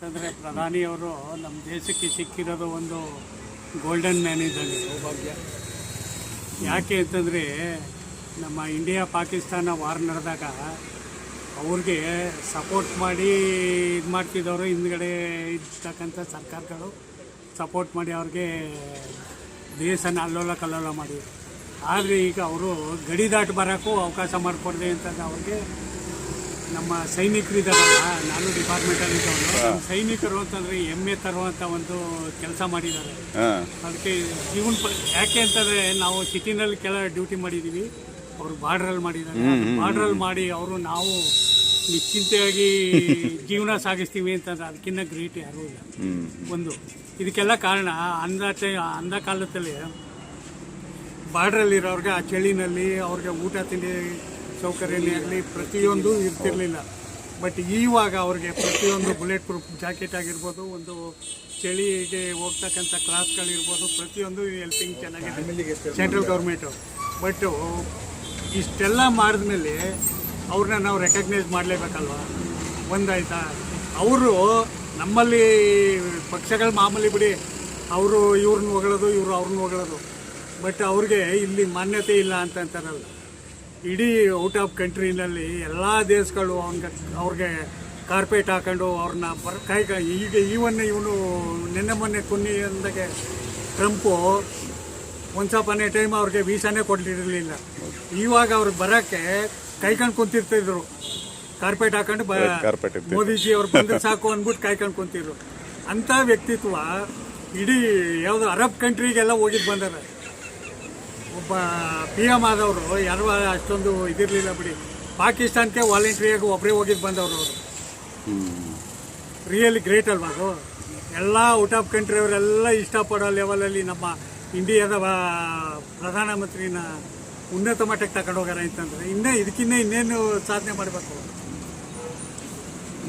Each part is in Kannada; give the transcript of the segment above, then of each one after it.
ಅಂತಂದರೆ ಪ್ರಧಾನಿಯವರು ನಮ್ಮ ದೇಶಕ್ಕೆ ಸಿಕ್ಕಿರೋದು ಒಂದು ಗೋಲ್ಡನ್ ಮ್ಯಾನ್ ಇದ್ದಂಗೆ ಸೌಭಾಗ್ಯ ಯಾಕೆ ಅಂತಂದರೆ ನಮ್ಮ ಇಂಡಿಯಾ ಪಾಕಿಸ್ತಾನ ವಾರ್ ನಡೆದಾಗ ಅವ್ರಿಗೆ ಸಪೋರ್ಟ್ ಮಾಡಿ ಇದು ಮಾಡ್ತಿದ್ದವರು ಹಿಂದ್ಗಡೆ ಇರ್ತಕ್ಕಂಥ ಸರ್ಕಾರಗಳು ಸಪೋರ್ಟ್ ಮಾಡಿ ಅವ್ರಿಗೆ ದೇಶನ ಅಲ್ಲೋಲ ಕಲ್ಲೋಲ ಮಾಡಿ ಆದರೆ ಈಗ ಅವರು ಗಡಿ ದಾಟಿ ಬರೋಕ್ಕೂ ಅವಕಾಶ ಮಾಡಿಕೊಡ್ದೆ ಅಂತ ಅವ್ರಿಗೆ ನಮ್ಮ ಸೈನಿಕರು ಇದ್ದಾರಲ್ಲ ನಾನು ಡಿಪಾರ್ಟ್ಮೆಂಟಲ್ಲಿ ಇದ್ದವನು ನಮ್ಮ ಸೈನಿಕರು ಅಂತಂದರೆ ಹೆಮ್ಮೆ ತರುವಂಥ ಒಂದು ಕೆಲಸ ಮಾಡಿದ್ದಾರೆ. ಅದಕ್ಕೆ ಜೀವನ ಯಾಕೆ ಅಂತಂದರೆ ನಾವು ಸಿಟಿನಲ್ಲಿ ಕೆಲ ಡ್ಯೂಟಿ ಮಾಡಿದ್ದೀವಿ ಅವರು ಬಾರ್ಡ್ರಲ್ಲಿ ಮಾಡಿದ್ದಾರೆ. ಬಾರ್ಡ್ರಲ್ಲಿ ಮಾಡಿ ಅವರು ನಾವು ನಿಶ್ಚಿಂತೆಯಾಗಿ ಜೀವನ ಸಾಗಿಸ್ತೀವಿ ಅಂತಂದ್ರೆ ಅದಕ್ಕಿಂತ ಗ್ರೇಟ್ ಯಾರು ಇಲ್ಲ. ಒಂದು ಇದಕ್ಕೆಲ್ಲ ಕಾರಣ ಅಂದ ಅಂದ ಕಾಲದಲ್ಲಿ ಬಾರ್ಡ್ರಲ್ಲಿರೋರ್ಗೆ ಆ ಚಳಿನಲ್ಲಿ ಅವ್ರಿಗೆ ಊಟ ತಿಂಡಿ ಸೌಕರ್ಯನೇ ಆಗಲಿ ಪ್ರತಿಯೊಂದು ಇರ್ತಿರಲಿಲ್ಲ. ಬಟ್ ಈವಾಗ ಅವ್ರಿಗೆ ಪ್ರತಿಯೊಂದು ಬುಲೆಟ್ ಪ್ರೂಫ್ ಜಾಕೆಟ್ ಆಗಿರ್ಬೋದು ಒಂದು ಚಳಿಗೆ ಹೋಗ್ತಕ್ಕಂಥ ಕ್ಲಾಸ್ಗಳಿರ್ಬೋದು ಪ್ರತಿಯೊಂದು ಹೆಲ್ಪಿಂಗ್ ಚೆನ್ನಾಗಿದೆ. ಸೆಂಟ್ರಲ್ ಗೌರ್ಮೆಂಟು ಬಟ್ ಇಷ್ಟೆಲ್ಲ ಮಾಡಿದ್ಮೇಲೆ ಅವ್ರನ್ನ ನಾವು ರೆಕಗ್ನೈಸ್ ಮಾಡಲೇಬೇಕಲ್ವ? ಒಂದಾಯ್ತಾ? ಅವರು ನಮ್ಮಲ್ಲಿ ಪಕ್ಷಗಳು ಮಾಮೂಲಿ ಬಿಡಿ ಅವರು ಇವ್ರನ್ನ ಹೊಗಳೋದು ಇವರು ಅವ್ರನ್ನ ಹೊಗಳೋದು. ಬಟ್ ಅವ್ರಿಗೆ ಇಲ್ಲಿ ಮಾನ್ಯತೆ ಇಲ್ಲ ಅಂತ ಅಂತಾರಲ್ಲ. ಇಡೀ ಔಟ್ ಆಫ್ ಕಂಟ್ರಿನಲ್ಲಿ ಎಲ್ಲ ದೇಶಗಳು ಅವನಿಗೆ ಅವ್ರಿಗೆ ಕಾರ್ಪೆಟ್ ಹಾಕೊಂಡು ಅವ್ರನ್ನ ಬರ ಕೈ ಕೈ- ಈಗ ಈವನ್ನ ಇವನು ನಿನ್ನೆ ಮೊನ್ನೆ ಕುನ್ನಿ ಅಂದಾಗೆ ಟ್ರಂಪು ಒಂದು ಸಪನೆ ಟೈಮ್ ಅವ್ರಿಗೆ ವೀಸಾನೇ ಕೊಟ್ಟಿರಲಿಲ್ಲ ಇವಾಗ ಅವ್ರಿಗೆ ಬರೋಕ್ಕೆ ಕೈಕೊಂಡು ಕುಂತಿರ್ತಿದ್ರು. ಕಾರ್ಪೆಟ್ ಹಾಕೊಂಡು ಬ ಮೋದಿಜಿ ಅವ್ರು ಬಂದ್ರೆ ಸಾಕು ಅಂದ್ಬಿಟ್ಟು ಕಾಯ್ಕೊಂಡು ಕುಂತಿದ್ರು. ಅಂಥ ವ್ಯಕ್ತಿತ್ವ ಇಡೀ ಯಾವುದು ಅರಬ್ ಕಂಟ್ರಿಗೆಲ್ಲ ಹೋಗಿದ್ದು ಬಂದಾರೆ ಒಬ್ಬ ಪಿ ಎಂ ಆದವರು ಯಾರು ಅಷ್ಟೊಂದು ಇದಿರಲಿಲ್ಲ ಬಿಡಿ. ಪಾಕಿಸ್ತಾನಕ್ಕೆ ವಾಲಂಟ್ರಿಯಾಗಿ ಒಬ್ಬರೇ ಹೋಗಿದ್ದು ಬಂದವರು ಅವರು. ರಿಯಲಿ ಗ್ರೇಟ್ ಅಲ್ವಾ ಅದು? ಎಲ್ಲ ಔಟ್ ಆಫ್ ಕಂಟ್ರಿ ಅವರೆಲ್ಲ ಇಷ್ಟಪಡೋ ಲೆವೆಲಲ್ಲಿ ನಮ್ಮ ಇಂಡಿಯಾದ ಪ್ರಧಾನಮಂತ್ರಿನ ಉನ್ನತ ಮಟ್ಟಕ್ಕೆ ತಗೊಂಡು ಹೋಗ್ಯಾರ ಅಂತಂದ್ರೆ ಇನ್ನೇ ಇದಕ್ಕಿನ್ನ ಇನ್ನೇನು ಸಾಧನೆ ಮಾಡಬೇಕು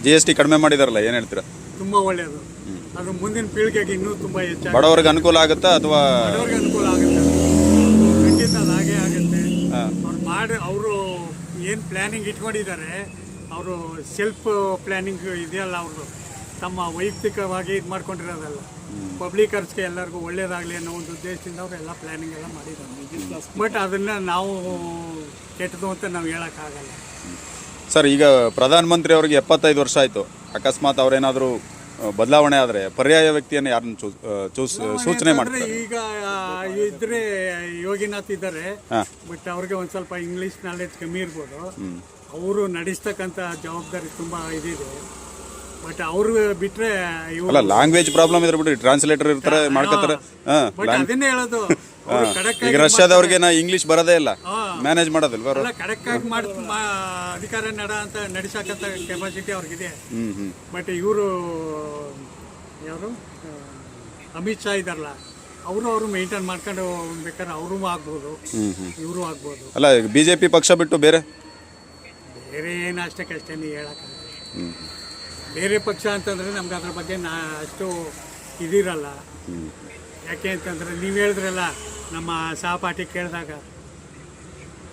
ಜಿ ಎಸ್ ಟಿ ಕಡಿಮೆ ಮಾಡಿದಾರಲ್ಲ ಏನು ಹೇಳ್ತೀರಾ? ತುಂಬ ಒಳ್ಳೆಯದು ಅದು ಮುಂದಿನ ಪೀಳಿಗೆಗೆ ಇನ್ನೂ ತುಂಬ ಹೆಚ್ಚು ಬಡವರಿಗೆ ಅನುಕೂಲ ಆಗುತ್ತಾ ಅಥವಾ ಬಡವರಿಗೆ ಅನುಕೂಲ ಆಗುತ್ತೆ. ಮಾಡಿ ಅವರು ಏನು ಪ್ಲ್ಯಾನಿಂಗ್ ಇಟ್ಕೊಂಡಿದ್ದಾರೆ ಅವರು ಸೆಲ್ಫ್ ಪ್ಲ್ಯಾನಿಂಗ್ ಇದೆಯಲ್ಲ ಅವ್ರದ್ದು ತಮ್ಮ ವೈಯಕ್ತಿಕವಾಗಿ ಇದು ಮಾಡ್ಕೊಂಡಿರೋದಲ್ಲ. ಪಬ್ಲಿಕರ್ಸ್ಗೆ ಎಲ್ಲರಿಗೂ ಒಳ್ಳೇದಾಗಲಿ ಅನ್ನೋ ಒಂದು ಉದ್ದೇಶದಿಂದ ಅವರು ಎಲ್ಲ ಪ್ಲ್ಯಾನಿಂಗ್ ಎಲ್ಲ ಮಾಡಿದ್ದಾರೆ. ಬಟ್ ಅದನ್ನು ನಾವು ಕೆಟ್ಟದು ಅಂತ ನಾವು ಹೇಳೋಕ್ಕಾಗಲ್ಲ ಸರ್ ಈಗ ಪ್ರಧಾನಮಂತ್ರಿ ಅವ್ರಿಗೆ ಎಪ್ಪತ್ತೈದು ವರ್ಷ ಆಯಿತು. ಅಕಸ್ಮಾತ್ ಅವ್ರೇನಾದರೂ ಬದಲಾವಣೆ ಆದರೆ ಪರ್ಯಾಯ ವ್ಯಕ್ತಿಯನ್ನು ಯಾರನ್ನು ಚೂಸ್ ಚೂಸ್ ಸೂಚನೆ ಮಾಡ್ತಾರೆ? ಈಗ ಇದ್ರೆ ಯೋಗಿನಾಥ್ ಇದ್ದಾರೆ. ಬಟ್ ಅವ್ರಿಗೆ ಒಂದು ಸ್ವಲ್ಪ ಇಂಗ್ಲಿಷ್ ನಾಲೆಜ್ ಕಮ್ಮಿ ಇರ್ಬೋದು. ಅವರು ನಡೆಸ್ತಕ್ಕಂಥ ಜವಾಬ್ದಾರಿ ತುಂಬ ಇದಿದೆ. ಬಟ್ ಅವ್ರು ಬಿಟ್ರೆ ಅಲ್ಲ ಲ್ಯಾಂಗ್ವೇಜ್ ಪ್ರಾಬ್ಲಮ್ ಇದ್ರೆ ಬಿಡಿ ಟ್ರಾನ್ಸ್ಲೇಟರ್ ಇರ್ತಾರೆ ಮಾಡ್ಕೋತಾರೆ. ಅದನ್ನೇ ಹೇಳೋದು. ಈಗ ರಷ್ಯಾದವ್ರಿಗೆ ನಾ ಇಂಗ್ಲಿಷ್ ಬರೋದೇ ಇಲ್ಲ. ಮ್ಯಾನೇಜ್ ಮಾಡೋದಿಲ್ಲ ಅವರು? ಆಗಿ ಮಾಡ್ ಮಾ- ಅಧಿಕಾರ ನಡ ಅಂತ ನಡೆಸಕ್ಕಂಥ ಕೆಪಾಸಿಟಿ ಅವ್ರಿಗಿದೆ. ಹ್ಮ್ ಹ್ಞೂ ಬಟ್ ಇವರು ಯಾರು ಅಮಿತ್ ಶಾ ಇದಾರಲ್ಲ ಅವರು ಅವರು ಮೇಂಟೈನ್ ಮಾಡ್ಕೊಂಡು ಬೇಕಾದ್ರೆ ಅವರು ಆಗ್ಬೋದು. ಹ್ಮ್ ಹ್ಞೂ ಇವರು ಆಗ್ಬೋದು. ಅಲ್ಲ ಬಿ ಜೆ ಪಿ ಪಕ್ಷ ಬಿಟ್ಟು ಬೇರೆ? ಬೇರೆ ಏನು ಅಷ್ಟಕ್ಕಷ್ಟೇ ಹೇಳೋಕ್ಕಾಗಲ್ಲ. ಹ್ಞೂ ಬೇರೆ ಪಕ್ಷ ಅಂತಂದರೆ ನಮ್ಗೆ ಅದ್ರ ಬಗ್ಗೆ ನಾ ಅಷ್ಟು ಇದಿರಲ್ಲ. ಯಾಕೆ ಅಂತಂದರೆ ನೀವು ಹೇಳಿದ್ರಲ್ಲ ನಮ್ಮ ಸಹಪಾಠಿ ಕೇಳಿದಾಗ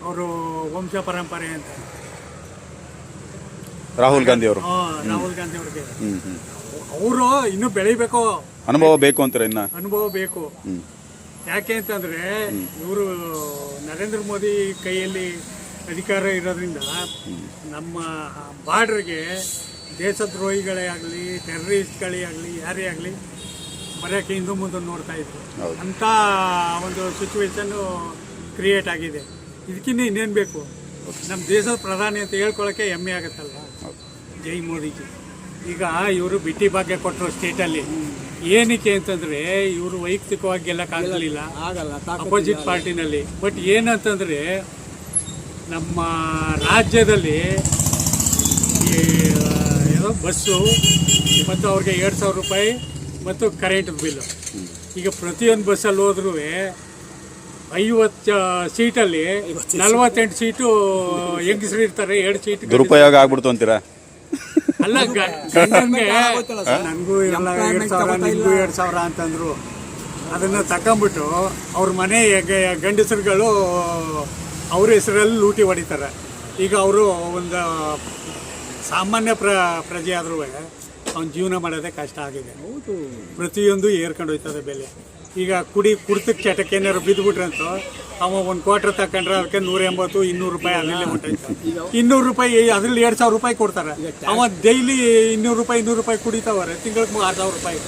ಅವರು ವಂಶ ಪರಂಪರೆ ಅಂತ. ರಾಹುಲ್ ಗಾಂಧಿ ಅವರು. ರಾಹುಲ್ ಗಾಂಧಿ ಅವ್ರಿಗೆ. ಅವರು ಇನ್ನೂ ಬೆಳಿಬೇಕು? ಅನುಭವ ಬೇಕು ಅಂತಾರೆ ಇನ್ನ. ಅನುಭವ ಬೇಕು. ಯಾಕೆ ಅಂತಂದ್ರೆ ಇವರು ನರೇಂದ್ರ ಮೋದಿ ಕೈಯಲ್ಲಿ ಅಧಿಕಾರ ಇರೋದ್ರಿಂದ ನಮ್ಮ ಬಾರ್ಡ್ರಿಗೆ ದೇಶದ್ರೋಹಿಗಳೇ ಆಗಲಿ ಟೆರರಿಸ್ಟ್ಗಳೇ ಆಗಲಿ ಯಾರೇ ಆಗಲಿ ಬರೋಕ್ಕೆ ಹಿಂದೂ ಮುಂದೆ ನೋಡ್ತಾ ಇದ್ರು. ಅಂತ ಅಂಥ ಒಂದು ಸಿಚುವೇಶನ್ನು ಕ್ರಿಯೇಟ್ ಆಗಿದೆ. ಇದಕ್ಕಿಂತ ಇನ್ನೇನು ಬೇಕು? ನಮ್ಮ ದೇಶದ ಪ್ರಧಾನಿ ಅಂತ ಹೇಳ್ಕೊಳ್ಳೋಕ್ಕೆ ಹೆಮ್ಮೆ ಆಗುತ್ತಲ್ವ? ಹೌದು. ಜೈ ಮೋದಿಜಿ. ಈಗ ಇವರು ಬಿಟ್ಟಿ ಭಾಗ್ಯ ಕೊಟ್ಟರು ಸ್ಟೇಟಲ್ಲಿ ಏನಕ್ಕೆ ಅಂತಂದ್ರೆ ಇವರು ವೈಯಕ್ತಿಕವಾಗಿ ಆಗಲ್ಲ ಅಪೋಸಿಟ್ ಪಾರ್ಟಿನಲ್ಲಿ ಬಟ್ ಏನಂತಂದ್ರೆ ನಮ್ಮ ರಾಜ್ಯದಲ್ಲಿ ಈ, ಏನೋ ಬಸ್ಸು ಮತ್ತು ಅವ್ರಿಗೆ ಎರಡು ಸಾವಿರ ರೂಪಾಯಿ ಮತ್ತು ಕರೆಂಟ್ ಬಿಲ್ಲು ಈಗ ಪ್ರತಿಯೊಂದು ಬಸ್ಸಲ್ಲಿ ಹೋದ್ರೂ ಐವತ್ತು ಸೀಟಲ್ಲಿ ನಲ್ವತ್ತೆಂಟು ಸೀಟು ಹೆಂಗಸರು ಇರ್ತಾರೆ ಎರಡು ಸೀಟ್ ದುರುಪಯೋಗ ಆಗ್ಬಿಡ್ತು ಅಂತೀರಾ? ಅಲ್ಲ ನನಗೂ ಎಲ್ಲ ಎರಡು ಸಾವಿರ ನಿಮಗೂ ಎರಡು ಸಾವಿರ ಅಂತಂದ್ರು. ಅದನ್ನು ತಗೊಂಬಿಟ್ಟು ಅವ್ರ ಮನೆ ಗಂಡಸರುಗಳು ಅವ್ರ ಹೆಸರಲ್ಲಿ ಲೂಟಿ ಹೊಡಿತಾರೆ. ಈಗ ಅವರು ಒಂದು ಸಾಮಾನ್ಯ ಪ್ರ ಪ್ರಜೆ ಆದ್ರೂ ಅವ್ನ ಜೀವನ ಮಾಡೋದೇ ಕಷ್ಟ ಆಗಿದೆ. ಪ್ರತಿಯೊಂದು ಏರ್ಕೊಂಡು ಹೋಯ್ತದೆ ಬೆಲೆ. ಈಗ ಕುಡಿ ಕುಡ್ತಕ್ಕೆ ಚಟಕ್ಕೆ ಏನಾರು ಬಿದ್ದುಬಿಟ್ರಂತ ಅವ ಒಂದು ಕ್ವಾರ್ಟರ್ ತಕೊಂಡ್ರೆ ಅದಕ್ಕೆ ನೂರ ಎಂಬತ್ತು ಇನ್ನೂರು ರೂಪಾಯಿ ಅದರಲ್ಲೇ ಹೊಂಟೈತೆ ಇನ್ನೂರು ರೂಪಾಯಿ ಅದ್ರಲ್ಲಿ ಎರಡು ಸಾವಿರ ರೂಪಾಯಿ ಕೊಡ್ತಾರೆ. ಅವ ಡೈಲಿ ಇನ್ನೂರು ರೂಪಾಯಿ ಇನ್ನೂರು ರೂಪಾಯಿ ಕುಡಿತಾವ್ರೆ. ತಿಂಗಳಿಗೆ ಆರು ಸಾವಿರ ರೂಪಾಯಿ.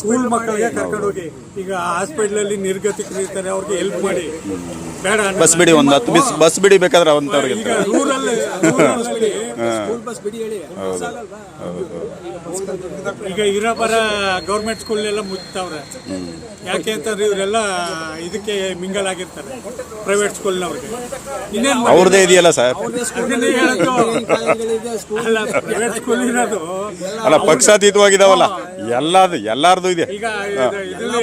ಸ್ಕೂಲ್ ಮಕ್ಕಳಿಗೆ ಕರ್ಕೊಂಡು ಹೋಗಿ. ಈಗ ಹಾಸ್ಪಿಟ್ಲಲ್ಲಿ ನಿರ್ಗತಿಕರು ಇರ್ತಾರೆ ಅವ್ರಿಗೆ ಹೆಲ್ಪ್ ಮಾಡಿ. ಬೇಡ ಬಸ್ ಬಿಡಿ ಒಂದು ಹತ್ತು ಬಿಸ್ ಬಸ್ ಬಿಡಿ ಬೇಕಾದ್ರೆ ಅವಂತವ್ರಿಗೆ ಈಗ ರೂರಲ್ ಈಗ ಇರೋ ಬರ ಗೌರ್ಮೆಂಟ್ ಸ್ಕೂಲ್ ಎಲ್ಲ ಮುಚ್ತಾವ್ರೆ ಯಾಕೆ ಅಂತಂದ್ರೆ ಇವರೆಲ್ಲ ಇದಕ್ಕೆ ಮಿಂಗಲ್ ಆಗಿರ್ತಾರೆ ಪ್ರೈವೇಟ್ ಸ್ಕೂಲ್ನವ್ರಿಗೆ. ಇನ್ನೇನ್ ಅವ್ರದ್ದೇ ಇದೆಯಲ್ಲ ಸರ್. ಅಲ್ಲ ಪ್ರೈವೇಟ್ ಸ್ಕೂಲ್ ಇರೋದು. ಅಲ್ಲ ಪಕ್ಷಾತೀತವಾಗಿದಾವಲ್ಲ. ಎಲ್ಲಾದು ಎಲ್ಲಾರ್ದು ಇದೆ. ಈಗ ಇದು- ಇದ್ರಲ್ಲಿ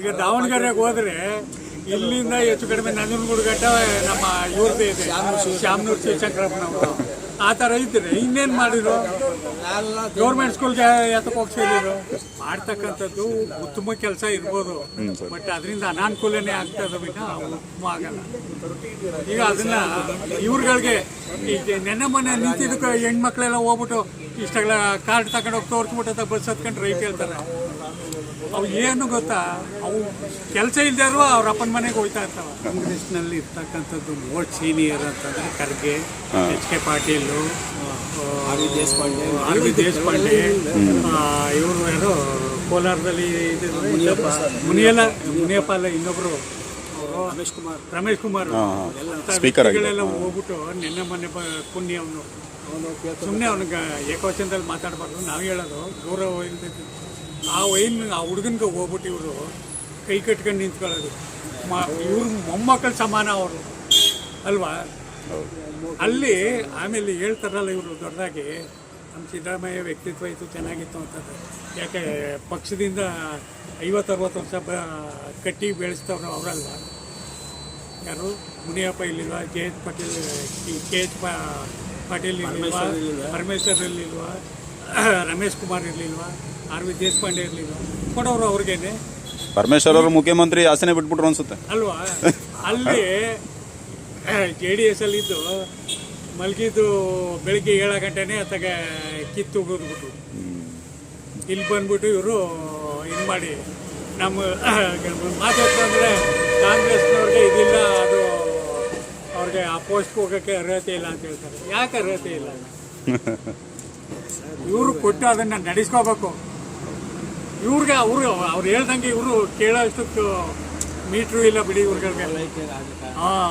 ಈಗ ದಾವಣಗೆರೆಗೆ ಹೋದ್ರೆ ಇಲ್ಲಿಂದ ಹೆಚ್ಚು ಕಡಿಮೆ ನಂಜನಗೂಡು ಘಟ್ಟ ನಮ್ಮ ಇವ್ರದ್ದು ಇದೆ. ಶ್ಯಾಮನೂರ್ ಶಿವಶಂಕರಪ್ಪನವರು ಆ ಥರ ಇದ್ರೆ ಇನ್ನೇನು ಮಾಡಿದ್ರು? ಗೌರ್ಮೆಂಟ್ ಸ್ಕೂಲ್ಗೆ ಎತ್ತಕ್ಕೆ ಹೋಗ್ಸಿದ್ರು ಮಾಡ್ತಕ್ಕಂಥದ್ದು ಉತ್ತಮ ಕೆಲಸ ಇರ್ಬೋದು. ಬಟ್ ಅದರಿಂದ ಅನಾನುಕೂಲನೇ ಆಗ್ತದೆ ಬಿಟ್ಟು ಉತ್ತಮ ಆಗಲ್ಲ. ಈಗ ಅದನ್ನ ಇವ್ರುಗಳಿಗೆ ಈಗ ನೆನ್ನೆ ಮೊನ್ನೆ ನಿಂತಿದ್ದಕ್ಕೆ ಹೆಣ್ಮಕ್ಳೆಲ್ಲ ಹೋಗ್ಬಿಟ್ಟು ಇಷ್ಟಗಳ ಕಾರ್ಡ್ ತಗೊಂಡು ಹೋಗಿ ತೋರಿಸ್ಬಿಟ್ಟು ಬಸ್ ಹತ್ಕೊಂಡು ರೈಟ್ ಹೇಳ್ತಾರೆ. ಅವು ಏನು ಗೊತ್ತಾ? ಅವು ಕೆಲಸ ಇಲ್ದಾರು ಅವ್ರ ಅಪ್ಪನ ಮನೆಗೆ ಹೋಯ್ತಾ ಇರ್ತಾವ. ಕಾಂಗ್ರೆಸ್ನಲ್ಲಿ ಇರ್ತಕ್ಕಂಥದ್ದು ಮೋಸ್ಟ್ ಸೀನಿಯರ್ ಅಂತಂದ್ರೆ Kharge H K Patil R V Deshpande. R V Deshpande ಇವರು ಯಾರು ಕೋಲಾರದಲ್ಲಿ ಮುನಿಯಪ್ಪ ಮುನಿಯಲ್ಲ ಮುನಿಯಪ್ಪ ಅಲ್ಲ ಇನ್ನೊಬ್ರು. ರಮೇಶ್ ಕುಮಾರ್ ರಮೇಶ್ ಕುಮಾರ್ ಸ್ಪೀಕರ್ ಎಲ್ಲ ಹೋಗ್ಬಿಟ್ಟು ನಿನ್ನೆ ಮೊನ್ನೆ ಬ ಪುಣ್ಯ ಅವನು. ಸುಮ್ಮನೆ ಅವನಿಗೆ ಏಕವಚನದಲ್ಲಿ ಮಾತಾಡಬಾರ್ದು ನಾವು ಹೇಳೋದು ದೂರ ಇರ್ತೈತಿ ಆ ವೈನ್ ಆ ಹುಡುಗನ್ಗೆ ಹೋಗ್ಬಿಟ್ಟು ಇವರು ಕೈ ಕಟ್ಕೊಂಡು ನಿಂತ್ಕೊಳ್ಳೋದು. ಮ ಇವ್ರ ಮೊಮ್ಮಕ್ಕಳ ಸಮಾನ ಅವರು. ಅಲ್ವಾ? ಅಲ್ಲಿ ಆಮೇಲೆ ಹೇಳ್ತಾರಲ್ಲ ಇವರು ದೊಡ್ಡದಾಗಿ ನಮ್ಮ ಸಿದ್ದರಾಮಯ್ಯ ವ್ಯಕ್ತಿತ್ವ ಇತ್ತು ಚೆನ್ನಾಗಿತ್ತು ಅಂತಂದ್ರೆ. ಯಾಕೆ ಪಕ್ಷದಿಂದ ಐವತ್ತರವತ್ತು ವರ್ಷ ಬ ಕಟ್ಟಿ ಬೆಳೆಸ್ತವ್ರು ಅವರಲ್ವ? ಯಾರು? Muniyappa ಇಲ್ಲಿಲ್ವಾ? J H Patil K H ಪಾ ಪಾಟೀಲ್ ಇರ್ಲಿಲ್ವಾ ಪರಮೇಶ್ವರ್ ಇರಲಿಲ್ವ ರಮೇಶ್ ಕುಮಾರ್ ಇರಲಿಲ್ವ ಆರ್ ವಿ ದೇಶಪಾಂಡೆ ಇರ್ಲಿಲ್ವಾ ಕೊಡೋರು ಅವ್ರಿಗೇನೆ? ಪರಮೇಶ್ವರ್ ಅವರು ಮುಖ್ಯಮಂತ್ರಿ ಆಸನೆ ಬಿಟ್ಬಿಟ್ರು ಅನ್ಸುತ್ತೆ. ಅಲ್ವಾ? ಅಲ್ಲಿ ಜೆ ಡಿ ಎಸ್ ಅಲ್ಲಿದ್ದು ಮಲಗಿದ್ದು ಬೆಳಿಗ್ಗೆ ಏಳು ಗಂಟೆನೇ ಅತ್ತಾಗ ಕಿತ್ತು ಹೋಗ್ಬಿಟ್ರು ಇಲ್ಲಿ ಬಂದ್ಬಿಟ್ಟು ಇವರು ಇದು ಮಾಡಿ ನಮ್ಮ ಮಾತಾಡ್ತಂದ್ರೆ ಕಾಂಗ್ರೆಸ್ನವ್ರಿಗೆ ಇದಿಲ್ಲ ಅದು ಅವ್ರಿಗೆ ಆ ಪೋಸ್ಟ್ಗೆ ಹೋಗೋಕ್ಕೆ ಅರ್ಹತೆ ಇಲ್ಲ ಅಂತ ಹೇಳ್ತಾರೆ. ಯಾಕೆ ಅರ್ಹತೆ ಇಲ್ಲ? ಇವರು ಕೊಟ್ಟು ಅದನ್ನು ನಡೆಸ್ಕೋಬೇಕು. ಇವ್ರಿಗೆ ಅವರು ಅವ್ರು ಹೇಳ್ದಂಗೆ ಇವರು ಕೇಳೋಷ್ಟಕ್ಕೆ ಮೀಟ್ರು ಇಲ್ಲ ಬಿಡಿ ಇವ್ರಿಗೆ ಹಾಂ.